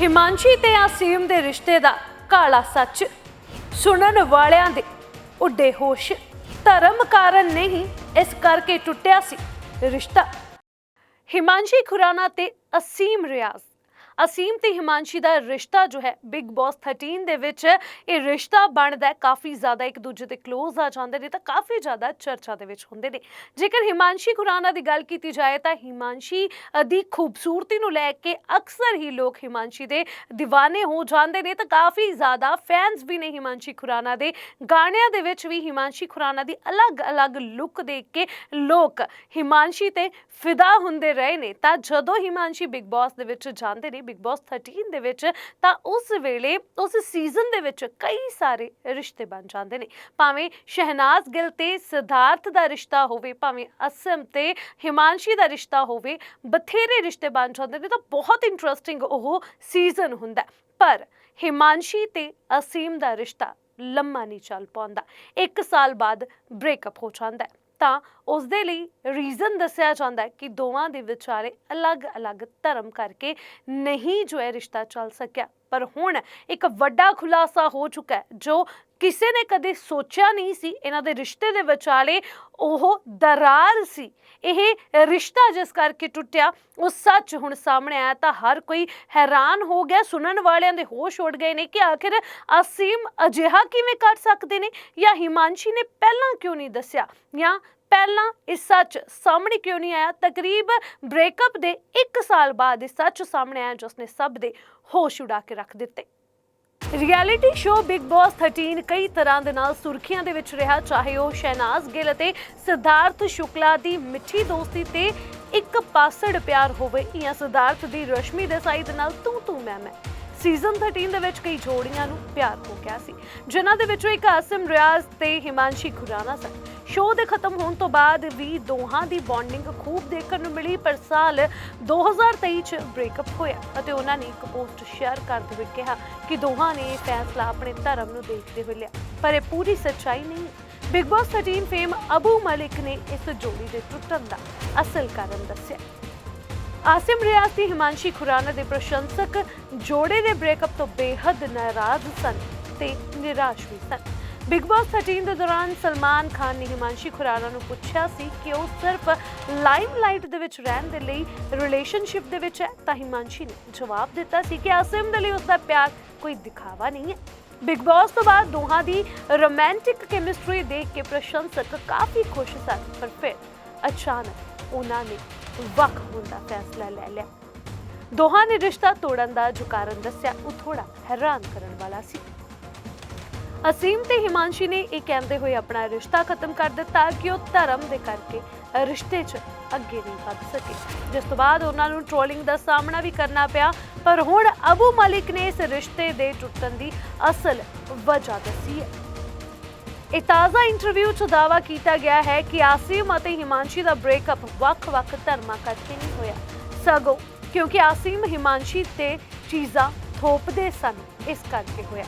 ਹਿਮਾਂਸ਼ੀ ਤੇ ਆਸੀਮ ਦੇ ਰਿਸ਼ਤੇ ਦਾ ਕਾਲਾ ਸੱਚ। ਸੁਣਨ ਵਾਲਿਆਂ ਦੇ ਉੱਡੇ ਹੋਸ਼। ਧਰਮ ਕਾਰਨ ਨਹੀਂ ਇਸ ਕਰਕੇ ਟੁੱਟਿਆ ਸੀ ਰਿਸ਼ਤਾ। ਹਿਮਾਂਸ਼ੀ ਖੁਰਾਨਾ ਤੇ ਅਸੀਮ ਰਿਆਜ਼। ਅਸੀਮ ਤੇ ਹਿਮਾਂਸ਼ੀ ਦਾ ਰਿਸ਼ਤਾ ਜੋ ਹੈ ਬਿਗ ਬੌਸ 13 ਦੇ ਵਿੱਚ, ਇਹ ਰਿਸ਼ਤਾ ਬਣਦਾ ਕਾਫੀ ਜ਼ਿਆਦਾ ਇੱਕ ਦੂਜੇ ਤੇ ক্লোਜ਼ ਆ ਜਾਂਦੇ ਨੇ ਤਾਂ ਕਾਫੀ ਜ਼ਿਆਦਾ ਚਰਚਾ ਦੇ ਵਿੱਚ ਹੁੰਦੇ ਨੇ। ਜੇਕਰ ਹਿਮਾਂਸ਼ੀ ਖੁਰਾਨਾ ਦੀ ਗੱਲ ਕੀਤੀ ਜਾਏ ਤਾਂ ਹਿਮਾਂਸ਼ੀ ਦੀ ਖੂਬਸੂਰਤੀ ਨੂੰ ਲੈ ਕੇ ਅਕਸਰ ਹੀ ਲੋਕ ਹਿਮਾਂਸ਼ੀ ਦੇ دیਵਾਨੇ ਹੋ ਜਾਂਦੇ ਨੇ ਤਾਂ ਕਾਫੀ ਜ਼ਿਆਦਾ ਫੈਨਸ ਵੀ ਨੇ ਹਿਮਾਂਸ਼ੀ ਖੁਰਾਨਾ ਦੇ। ਗਾਣਿਆਂ ਦੇ ਵਿੱਚ ਵੀ ਹਿਮਾਂਸ਼ੀ ਖੁਰਾਨਾ ਦੀ ਅਲੱਗ-ਅਲੱਗ ਲੁੱਕ ਦੇਖ ਕੇ ਲੋਕ ਹਿਮਾਂਸ਼ੀ ਤੇ ਫਿਦਾ ਹੁੰਦੇ ਰਹੇ ਨੇ। ਤਾਂ ਜਦੋਂ ਹਿਮਾਂਸ਼ੀ ਬਿਗ ਬੌਸ ਦੇ ਵਿੱਚ ਜਾਂਦੇ ਨੇ ਬਿਗ ਬਾਸ 13 ਦੇ ਵਿੱਚ, ਤਾਂ ਉਸ ਵੇਲੇ, ਉਸ ਸੀਜ਼ਨ ਦੇ ਵਿੱਚ ਕਈ ਸਾਰੇ ਰਿਸ਼ਤੇ ਬਣ ਜਾਂਦੇ ਨੇ। ਭਾਵੇਂ ਸ਼ਹਿਨਾਜ਼ ਗਿੱਲ ਤੇ ਸਿਧਾਰਥ ਦਾ ਰਿਸ਼ਤਾ ਹੋਵੇ, ਭਾਵੇਂ ਅਸਮ ਤੇ ਹਿਮਾਂਸ਼ੀ ਦਾ ਰਿਸ਼ਤਾ ਹੋਵੇ, ਬਥੇਰੇ ਰਿਸ਼ਤੇ ਬਣ ਜਾਂਦੇ ਨੇ, ਤਾਂ ਬਹੁਤ ਇੰਟਰਸਟਿੰਗ ਉਹ ਸੀਜ਼ਨ ਹੁੰਦਾ। ਪਰ ਹਿਮਾਂਸ਼ੀ ਤੇ ਅਸੀਮ ਦਾ ਰਿਸ਼ਤਾ ਲੰਮਾ ਨਹੀਂ ਚੱਲ ਪਾਉਂਦਾ। 1 ਸਾਲ ਬਾਅਦ ਬ੍ਰੇਕਅਪ ਹੋ ਜਾਂਦਾ ਹੈ। ਤਾਂ ਉਸ ਦੇ ਲਈ ਰੀਜ਼ਨ ਦੱਸਿਆ ਜਾਂਦਾ ਹੈ ਕਿ ਦੋਵਾਂ ਦੇ ਵਿਚਾਰੇ ਅਲੱਗ-ਅਲੱਗ ਧਰਮ ਕਰਕੇ ਨਹੀਂ ਜੋ ਹੈ ਰਿਸ਼ਤਾ ਚੱਲ ਸਕਿਆ। ਪਰ ਹੁਣ ਇੱਕ ਵੱਡਾ ਖੁਲਾਸਾ ਹੋ ਚੁੱਕਾ ਹੈ, ਜੋ ਕਿਸੇ ਨੇ ਕਦੇ ਸੋਚਿਆ ਨਹੀਂ ਸੀ ਇਹਨਾਂ ਦੇ ਰਿਸ਼ਤੇ ਦੇ ਵਿਚਾਲੇ ਉਹ ਦਰਾਰ ਸੀ। ਇਹ ਰਿਸ਼ਤਾ ਜਿਸ ਕਰਕੇ ਟੁੱਟਿਆ, ਉਹ ਸੱਚ ਹੁਣ ਸਾਹਮਣੇ ਆਇਆ ਤਾਂ ਹਰ ਕੋਈ ਹੈਰਾਨ ਹੋ ਗਿਆ। ਸੁਣਨ ਵਾਲਿਆਂ ਦੇ ਹੋਸ਼ ਉੱਡ ਗਏ ਨੇ ਕਿ ਆਖਿਰ ਅਸੀਮ ਅਜਿਹਾ ਕਿਵੇਂ ਕਰ ਸਕਦੇ ਨੇ ਜਾਂ ਹਿਮਾਂਸ਼ੀ ਨੇ ਪਹਿਲਾਂ ਕਿਉਂ ਨਹੀਂ ਦੱਸਿਆ ਜਾਂ ਪਹਿਲਾਂ ਇਹ ਸੱਚ ਸਾਹਮਣੇ ਕਿਉਂ ਨਹੀਂ ਆਇਆ? ਤਕਰੀਬ ਬ੍ਰੇਕਅਪ ਦੇ 1 ਸਾਲ ਬਾਅਦ ਇਹ ਸੱਚ ਸਾਹਮਣੇ ਆਇਆ ਜਿਸ ਨੇ ਸਭ ਦੇ ਹੋਸ਼ ਉਡਾ ਕੇ ਰੱਖ ਦਿੱਤੇ। ਰਿਐਲਿਟੀ ਸ਼ੋਅ ਬਿਗ ਬਾਸ 13 ਕਈ ਤਰ੍ਹਾਂ ਦੇ ਨਾਲ ਸੁਰਖੀਆਂ ਦੇ ਵਿੱਚ ਰਿਹਾ, ਚਾਹੇ ਉਹ ਸ਼ਹਿਨਾਜ਼ ਗਿੱਲ ਅਤੇ ਸਿਧਾਰਥ ਸ਼ੁਕਲਾ ਦੀ ਮਿੱਠੀ ਦੋਸਤੀ ਤੇ ਇੱਕ ਪਾਸੜ ਪਿਆਰ ਹੋਵੇ ਜਾਂ ਸਿਧਾਰਥ ਦੀ ਰਸ਼ਮੀ ਦੇਸਾਈ ਦੇ ਨਾਲ ਤੂੰ ਤੂੰ ਮੈਂ ਮੈਂ। ਸੀਜ਼ਨ 13 ਦੇ ਵਿੱਚ ਕਈ ਜੋੜੀਆਂ ਨੂੰ ਪਿਆਰ ਹੋ ਗਿਆ ਸੀ, ਜਿਨ੍ਹਾਂ ਦੇ ਵਿੱਚੋਂ ਇੱਕ ਆਸਿਮ ਰਿਆਜ਼ ਤੇ ਹਿਮਾਂਸ਼ੀ ਖੁਰਾਨਾ ਸਨ। ਸ਼ੋਅ ਦੇ ਖਤਮ ਹੋਣ ਤੋਂ ਬਾਅਦ ਵੀ ਦੋਹਾਂ ਦੀ ਬੌਂਡਿੰਗ ਖੂਬ ਦੇਖਣ ਨੂੰ ਮਿਲੀ, ਪਰ ਸਾਲ 2023 ਚ ਬ੍ਰੇਕਅਪ ਹੋਇਆ ਅਤੇ ਉਹਨਾਂ ਨੇ ਇੱਕ ਪੋਸਟ ਸ਼ੇਅਰ ਕਰਦੇ ਹੋਏ ਕਿਹਾ ਕਿ ਦੋਹਾਂ ਨੇ ਫੈਸਲਾ ਆਪਣੇ ਧਰਮ ਨੂੰ ਦੇਖਦੇ ਹੋਏ ਲਿਆ। ਪਰ ਇਹ ਪੂਰੀ ਸੱਚਾਈ ਨਹੀਂ। Bigg Boss 13 fame Abu Malik ਨੇ ਇਸ ਜੋੜੀ ਦੇ ਟੁੱਟਣ ਦਾ ਅਸਲ ਕਾਰਨ ਦੱਸਿਆ। ਆਸਿਮ ਰਿਆਜ਼ ਤੇ ਹਿਮਾਂਸ਼ੀ ਖੁਰਾਨਾ ਦੇ ਪ੍ਰਸ਼ੰਸਕ ਜੋੜੇ ਦੇ ਬ੍ਰੇਕਅਪ ਤੋਂ ਬੇਹੱਦ ਨਾਰਾਜ਼ ਸਨ ਤੇ ਨਿਰਾਸ਼ ਵੀ ਸਨ। ਬਿਗ ਬਾਸ 13 ਦੇ ਦੌਰਾਨ ਸਲਮਾਨ ਖਾਨ ਨੇ ਹਿਮਾਂਸ਼ੀ ਖੁਰਾਨਾ ਨੂੰ ਪੁੱਛਿਆ ਸੀ ਕਿ ਉਹ ਸਿਰਫ ਲਾਈਮਲਾਈਟ ਦੇ ਵਿੱਚ ਰਹਿਣ ਦੇ ਲਈ ਰਿਲੇਸ਼ਨਸ਼ਿਪ ਦੇ ਵਿੱਚ ਹੈ, ਤਾਂ ਹਿਮਾਂਸ਼ੀ ਨੇ ਜਵਾਬ ਦਿੱਤਾ ਸੀ ਕਿ ਆਸਿਮ ਦੇ ਲਈ ਉਸ ਦਾ ਪਿਆਰ ਕੋਈ ਦਿਖਾਵਾ ਨਹੀਂ ਹੈ। ਬਿਗ ਬਾਸ ਤੋਂ ਬਾਅਦ ਦੋਹਾਂ ਦੀ ਰੋਮਾਂਟਿਕ ਕੈਮਿਸਟਰੀ ਦੇਖ ਕੇ ਪ੍ਰਸ਼ੰਸਕ ਕਾਫੀ ਖੁਸ਼ ਸਨ, ਪਰ ਫਿਰ ਅਚਾਨਕ ਉਹਨਾਂ ਨੇ ਵੱਖ ਹੋਣ ਦਾ ਫੈਸਲਾ ਲੈ ਲਿਆ। ਦੋਹਾਂ ਨੇ ਰਿਸ਼ਤਾ ਤੋੜਨ ਦਾ ਜੋ ਕਾਰਨ ਦੱਸਿਆ, ਉਹ ਥੋੜਾ ਹੈਰਾਨ ਕਰਨ ਵਾਲਾ ਸੀ। ਅਸੀਮ ਤੇ ਹਿਮਾਂਸ਼ੀ ਨੇ ਇਹ ਕਹਿੰਦੇ ਹੋਏ ਆਪਣਾ ਰਿਸ਼ਤਾ ਖਤਮ ਕਰ ਦਿੱਤਾ ਕਿ ਉਹ ਧਰਮ ਦੇ ਕਰਕੇ ਰਿਸ਼ਤੇ 'ਚ ਅੱਗੇ ਨਹੀਂ ਵਧ ਸਕੇ। ਜਿਸ ਤੋਂ ਬਾਅਦ ਉਹਨਾਂ ਨੂੰ ਟ੍ਰੋਲਿੰਗ ਦਾ ਸਾਹਮਣਾ ਵੀ ਕਰਨਾ ਪਿਆ, ਪਰ ਹੁਣ ਅਬੂ ਮਲਿਕ ਨੇ ਇਸ ਰਿਸ਼ਤੇ ਦੇ ਟੁੱਟਣ ਦੀ ਅਸਲ ਵਜ੍ਹਾ ਦੱਸੀ ਹੈ। ਇਹ ਤਾਜ਼ਾ ਇੰਟਰਵਿਊ 'ਚ ਦਾਅਵਾ ਕੀਤਾ ਗਿਆ ਹੈ ਕਿ ਆਸਿਮ ਅਤੇ ਹਿਮਾਂਸ਼ੀ ਦਾ ਬ੍ਰੇਕਅਪ ਵੱਖ-ਵੱਖ ਧਰਮਾਂ ਕਰਕੇ ਨਹੀਂ ਹੋਇਆ। ਸਗੋਂ, ਕਿਉਂਕਿ ਆਸਿਮ, ਹਿਮਾਂਸ਼ੀ ਤੇ ਚੀਜ਼ਾਂ ਥੋਪਦੇ ਸਨ, ਇਸ ਕਰਕੇ ਹੋਇਆ।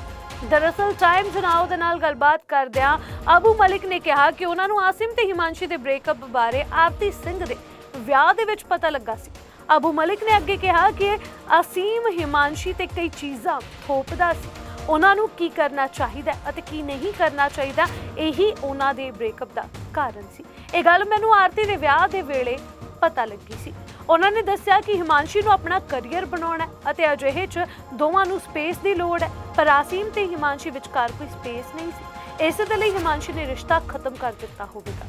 ਦਰਅਸਲ ਟਾਈਮਜ਼ ਨਾਓ ਦੇ ਨਾਲ ਗੱਲਬਾਤ ਕਰਦਿਆਂ ਅਬੂ ਮਲਿਕ ਨੇ ਕਿਹਾ ਕਿ ਉਹਨਾਂ ਨੂੰ ਆਸਿਮ ਤੇ ਹਿਮਾਂਸ਼ੀ ਦੇ ਬ੍ਰੇਕਅਪ ਬਾਰੇ ਆਰਤੀ ਸਿੰਘ ਦੇ ਵਿਆਹ ਦੇ ਵਿੱਚ ਪਤਾ ਲੱਗਾ ਸੀ। ਅਬੂ ਮਲਿਕ ਨੇ ਅੱਗੇ ਕਿਹਾ ਕਿ ਆਸਿਮ, ਹਿਮਾਂਸ਼ੀ ਤੇ ਕਈ ਚੀਜ਼ਾਂ ਥੋਪਦਾ ਸੀ। ਉਹਨਾਂ ਨੂੰ ਕੀ ਕਰਨਾ ਚਾਹੀਦਾ ਅਤੇ ਕੀ ਨਹੀਂ ਕਰਨਾ ਚਾਹੀਦਾ, ਇਹੀ ਉਹਨਾਂ ਦੇ ਬ੍ਰੇਕਅਪ ਦਾ ਕਾਰਨ ਸੀ। ਇਹ ਗੱਲ ਮੈਨੂੰ ਆਰਤੀ ਦੇ ਵਿਆਹ ਦੇ ਵੇਲੇ ਪਤਾ ਲੱਗੀ ਸੀ। ਉਹਨਾਂ ਨੇ ਦੱਸਿਆ ਕਿ ਹਿਮਾਂਸ਼ੀ ਨੂੰ ਆਪਣਾ ਕੈਰੀਅਰ ਬਣਾਉਣਾ ਹੈ ਅਤੇ ਅਜਿਹੇ 'ਚ ਦੋਵਾਂ ਨੂੰ ਸਪੇਸ ਦੀ ਲੋੜ ਹੈ। ਪਰ ਆਸੀਮ ਤੇ ਹਿਮਾਂਸ਼ੀ ਵਿਚਕਾਰ ਕੋਈ ਸਪੇਸ ਨਹੀਂ ਸੀ। ਇਸੇ ਦੇ ਲਈ ਹਿਮਾਂਸ਼ੀ ਨੇ ਰਿਸ਼ਤਾ ਖਤਮ ਕਰ ਦਿੱਤਾ ਹੋਵੇਗਾ।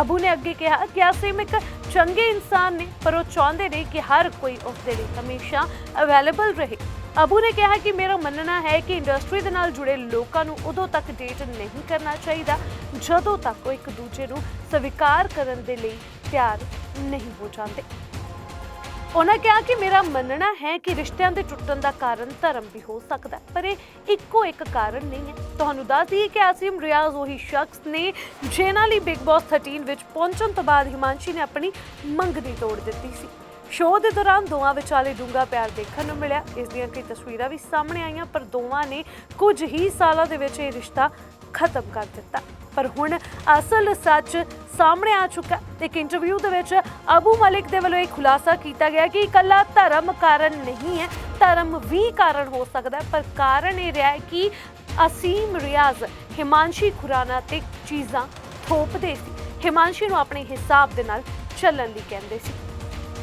ਅਬੂ ਨੇ ਅੱਗੇ ਕਿਹਾ ਕਿ ਆਸਿਮ ਇੱਕ ਚੰਗੇ ਇਨਸਾਨ ਨੇ, ਪਰ ਉਹ ਚਾਹੁੰਦੇ ਨੇ ਕਿ ਹਰ ਕੋਈ ਉਸ ਦੇ ਲਈ ਹਮੇਸ਼ਾ ਅਵੇਲੇਬਲ ਰਹੇ। ਅਬੂ ਨੇ ਕਿਹਾ ਕਿ ਮੇਰਾ ਮੰਨਣਾ ਹੈ ਕਿ ਇੰਡਸਟਰੀ ਦੇ ਨਾਲ ਜੁੜੇ ਲੋਕਾਂ ਨੂੰ ਉਦੋਂ ਤੱਕ ਡੇਟ ਨਹੀਂ ਕਰਨਾ ਚਾਹੀਦਾ, ਜਦੋਂ ਤੱਕ ਉਹ ਇੱਕ ਦੂਜੇ ਨੂੰ ਸਵੀਕਾਰ ਕਰਨ ਦੇ ਲਈ ਤਿਆਰ ਨਹੀਂ ਹੋ ਜਾਂਦੇ। ਉਹਨਾਂ ਕਿਹਾ ਕਿ ਮੇਰਾ ਮੰਨਣਾ ਹੈ ਕਿ ਰਿਸ਼ਤਿਆਂ ਦੇ ਟੁੱਟਣ ਦਾ ਕਾਰਨ ਧਰਮ ਵੀ ਹੋ ਸਕਦਾ ਹੈ, ਪਰ ਇਹ ਇੱਕੋ ਇੱਕ ਕਾਰਨ ਨਹੀਂ ਹੈ। ਤੁਹਾਨੂੰ ਦੱਸ ਦਈਏ ਕਿ ਆਸਿਮ ਰਿਆਜ਼ ਉਹੀ ਸ਼ਖਸ ਨੇ ਜਿਨ੍ਹਾਂ ਲਈ ਬਿਗ ਬਾਸ 13 ਵਿੱਚ ਪਹੁੰਚਣ ਤੋਂ ਬਾਅਦ ਹਿਮਾਂਸ਼ੀ ਨੇ ਆਪਣੀ ਮੰਗਣੀ ਤੋੜ ਦਿੱਤੀ ਸੀ। ਸ਼ੋਅ ਦੇ ਦੌਰਾਨ ਦੋਵਾਂ ਵਿਚਾਲੇ ਡੂੰਘਾ ਪਿਆਰ ਦੇਖਣ ਨੂੰ ਮਿਲਿਆ। ਇਸ ਦੀਆਂ ਕਈ ਤਸਵੀਰਾਂ ਵੀ ਸਾਹਮਣੇ ਆਈਆਂ, ਪਰ ਦੋਵਾਂ ਨੇ ਕੁਝ ਹੀ ਸਾਲਾਂ ਦੇ ਵਿੱਚ ਇਹ ਰਿਸ਼ਤਾ ਖਤਮ ਕਰ ਦਿੱਤਾ। ਪਰ ਹੁਣ ਅਸਲ ਸੱਚ ਸਾਹਮਣੇ ਆ ਚੁੱਕਾ ਇੱਕ ਇੰਟਰਵਿਊ ਦੇ ਵਿੱਚ ਅਬੂ ਮਲਿਕ ਦੇ ਵੱਲੋਂ ਇਹ ਖੁਲਾਸਾ ਕੀਤਾ ਗਿਆ ਕਿ ਇਕੱਲਾ ਧਰਮ ਕਾਰਨ ਨਹੀਂ ਹੈ, ਧਰਮ ਵੀ ਕਾਰਨ ਹੋ ਸਕਦਾ ਪਰ ਕਾਰਨ ਇਹ ਰਿਹਾ ਕਿ ਅਸੀਮ ਰਿਆਜ਼ ਹਿਮਾਂਸ਼ੀ ਖੁਰਾਨਾ ਤੇ ਚੀਜ਼ਾਂ ਥੋਪਦੇ ਸੀ। ਹਿਮਾਂਸ਼ੀ ਨੂੰ ਆਪਣੇ ਹਿਸਾਬ ਦੇ ਨਾਲ ਚੱਲਣ ਲਈ ਕਹਿੰਦੇ ਸੀ।